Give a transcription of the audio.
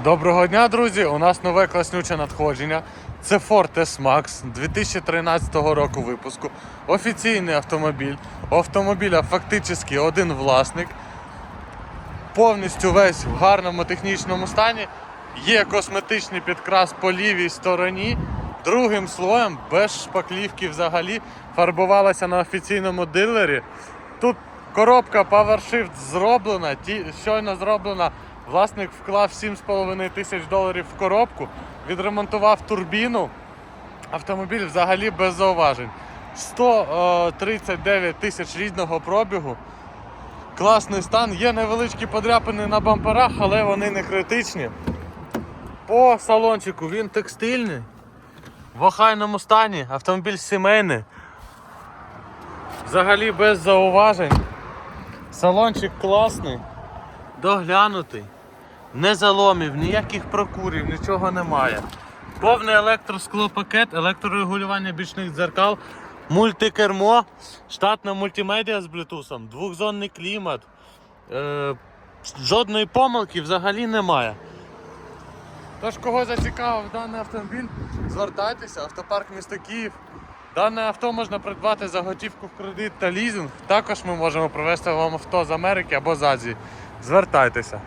Доброго дня, друзі! У нас нове класнюче надходження. Це Ford S-Max 2013 року випуску. Офіційний автомобіль. У автомобіля фактично один власник. Повністю весь в гарному технічному стані. Є косметичний підкрас по лівій стороні. Другим слоєм, без шпаклівки взагалі, фарбувалася на офіційному дилері. Тут коробка PowerShift зроблена, щойно зроблена. Власник вклав 7,5 тисяч доларів в коробку, відремонтував турбіну. Автомобіль взагалі без зауважень. 139 тисяч рідного пробігу. Класний стан. Є невеличкі подряпини на бамперах, але вони не критичні. По салончику він текстильний. В охайному стані, автомобіль сімейний. Взагалі без зауважень. Салончик класний, доглянутий, не заломів, ніяких прокурів, нічого немає. Повний електросклопакет, електрорегулювання бічних дзеркал, мультикермо, штатна мультимедіа з блютусом, двохзонний клімат. Е, жодної помилки взагалі немає. Тож, кого зацікавив даний автомобіль, звертайтеся, автопарк місто Київ. Дане авто можна придбати за готівку в кредит та лізинг. Також ми можемо привезти вам авто з Америки або з Азії. Звертайтеся.